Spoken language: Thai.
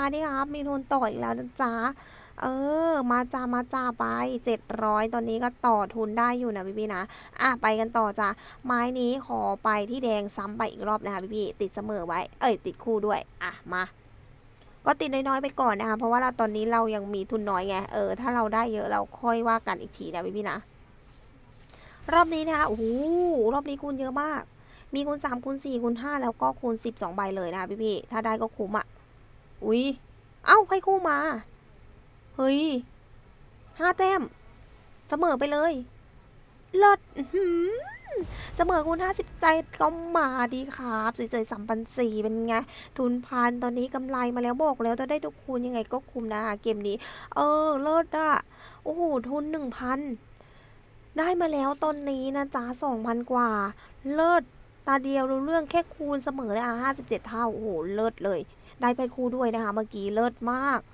มาดิครับมีทุนต่ออีกแล้วนะจ๊ะเออ มาจ้ามาจ้าไปเจ็ดร้อยตอนนี้ก็ต่อทุนได้อยู่นะพี่พี่ๆนะ อะไปกันต่อจ้ะไม้นี้ขอไปที่แดงซ้ำไปอีกรอบนะคะพี่พี่ๆติดเสมอไว้ เอ้ยติดคู่ด้วย อะมา ก็ติดน้อยๆไปก่อนนะคะเพราะว่าเราตอนนี้เรายังมีทุนน้อยไง เออถ้าเราได้เยอะเราค่อยว่ากันอีกทีนะพี่พี่ๆนะ รอบนี้นะคะโอ้โหรอบนี้คูณเยอะมาก มีคูณสามคูณสี่คูณห้าแล้วก็คูณสิบสองใบเลยนะคะพี่พี่ๆถ้าได้ก็คุ้มอะ อุ้ยเอ้า ให้คู่มา เฮ้ย ห้าแต้ม เสมอไปเลยเลิศเสมอคูณห้าสิบใจก็มาดีครับสวยๆสามพันสี่เป็นไง ทุนพันตอนนี้กำไรมาแล้วบอกแล้วจะได้ทุกคูณยังไงก็คุมนะเกมนี้ เออ เลิศอะโอ้โห ทุนหนึ่งพันได้มาแล้วตอนนี้นะจ๊ะสองพันกว่า เลิศ ตาเดียวรู้เรื่องแค่คูณเสมอเลยอะห้าสิบเจ็ดเท่า โอ้โห เลิศเลย ได้ไปคู่ด้วยนะคะ เมื่อกี้เลิศมาก